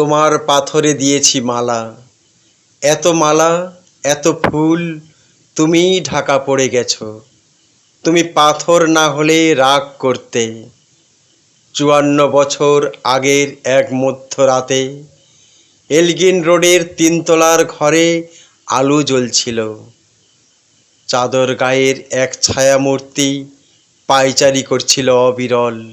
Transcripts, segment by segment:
তোমার পাথরে দিয়েছি মালা। এত মালা, এত ফুল, তুমি ঢাকা পড়ে গেছো। তুমি পাথর না হলে রাগ করতে। চুয়ান্ন বছর আগের এক মধ্যরাতে এলগিন রোডের তিনতলার ঘরে আলো জ্বলছিল। চাদর গায়ের এক ছায়ামূর্তি পায়চারি করছিল অবিরল।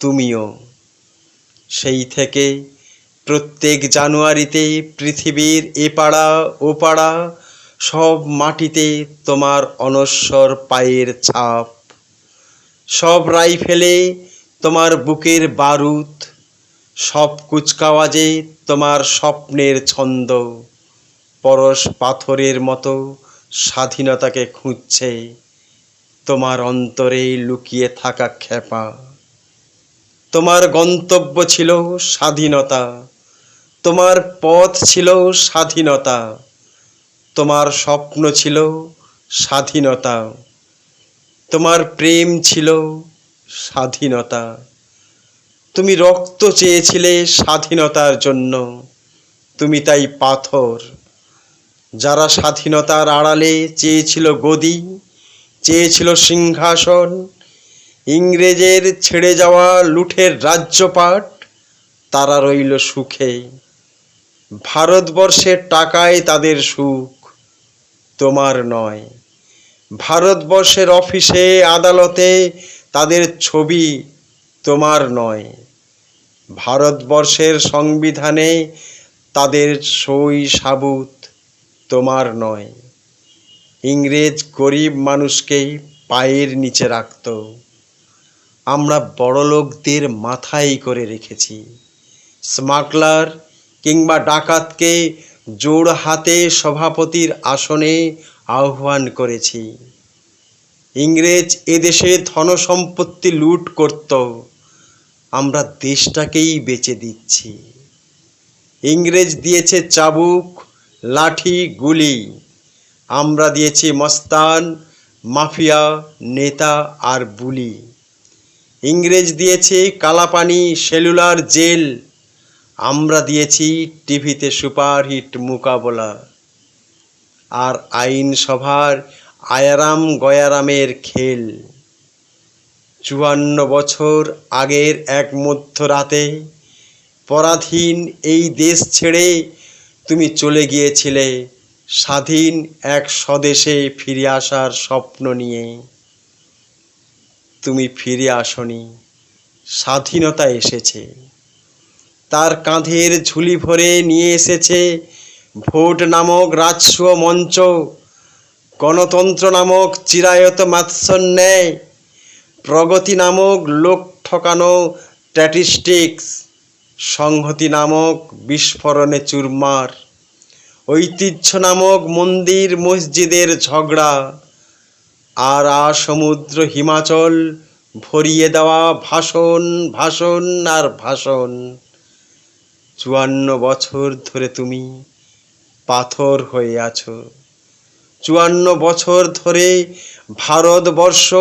তুমিও। সেই থেকে প্রত্যেক জানুয়ারিতে পৃথিবীর এপাড়া ওপাড়া সব মাটিতে তোমার অনশ্বর পায়ের ছাপ। সব রাইফেলে তোমার বুকের বারুদ। সব কুচকাওয়াজে তোমার স্বপ্নের ছন্দ। পরশ পাথরের মতো স্বাধীনতাকে খুঁজছে। তোমার অন্তরে লুকিয়ে থাকা খেপা তোমার গন্তব্য ছিল স্বাধীনতা। তোমার পথ ছিল স্বাধীনতা। তোমার স্বপ্ন ছিল স্বাধীনতা। তোমার প্রেম ছিল স্বাধীনতা। তুমি রক্ত চেয়েছিলে স্বাধীনতার জন্য। তুমি তাই পাথর। যারা স্বাধীনতার আড়ালে চেয়েছিল গদি, চেয়েছিল সিংহাসন ইংরেজের ছেড়ে যাওয়া লুঠের রাজ্যপাট, তারা রইল সুখে। ভারতবর্ষের টাকায় তাদের সুখ, তোমার নয়। ভারতবর্ষের অফিসে, আদালতে তাদের ছবি, তোমার নয়। ভারতবর্ষের সংবিধানে তাদের সই সাবুত, তোমার নয়। ইংরেজ গরিব মানুষকেই পায়ের নিচে রাখত। আমরা বড়লোকদের মাথায় করে রেখেছি। স্মাগলার কিংবা ডাকাতকে জোড় হাতে সভাপতির আসনে আহ্বান করেছি। ইংরেজ এদেশে ধনসম্পত্তি লুট করত, আমরা দেশটাকেই বেচে দিচ্ছি। ইংরেজ দিয়েছে চাবুক, লাঠি, গুলি, আমরা দিয়েছি মস্তান, মাফিয়া, নেতা আর বুলি। ইংরেজ দিয়েছে কালাপানি, সেলুলার জেল। আমরা দিয়েছি টিভিতে সুপারহিট মোকাবলা। আর আইনসভার আয়ারাম গয়ারামের খেল। চুয়ান্ন বছর আগের এক মধ্যরাতে, পরাধীন এই দেশ ছেড়ে তুমি চলে গিয়েছিলে স্বাধীন এক স্বদেশে ফিরে আসার স্বপ্ন নিয়ে। তুমি ফিরে আসনি, স্বাধীনতা এসেছে। তার কাঁধের ঝুলি ভরে নিয়ে এসেছে ভোট নামক রাজস্ব মঞ্চ, গণতন্ত্র নামক চিরায়ত মাৎসন্যায় প্রগতি নামক লোক ঠকানো স্ট্যাটিস্টিক্স সংহতি নামক বিস্ফোরণে চুরমার, ঐতিহ্য নামক মন্দির মসজিদের ঝগড়া আর আ সমুদ্র হিমাচল, ভরিয়ে দেওয়া ভাষণ ভাষণ আর ভাষণ। চুয়ান্ন বছর ধরে তুমি পাথর হয়ে আছো। চুয়ান্ন বছর ধরে ভারতবর্ষ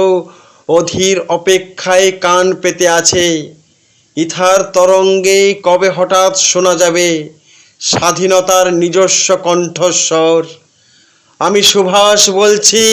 অধীর অপেক্ষায় কান পেতে আছে। ইথার তরঙ্গে কবে হঠাৎ শোনা যাবে স্বাধীনতার নিজস্ব কণ্ঠস্বর? আমি সুভাষ বলছি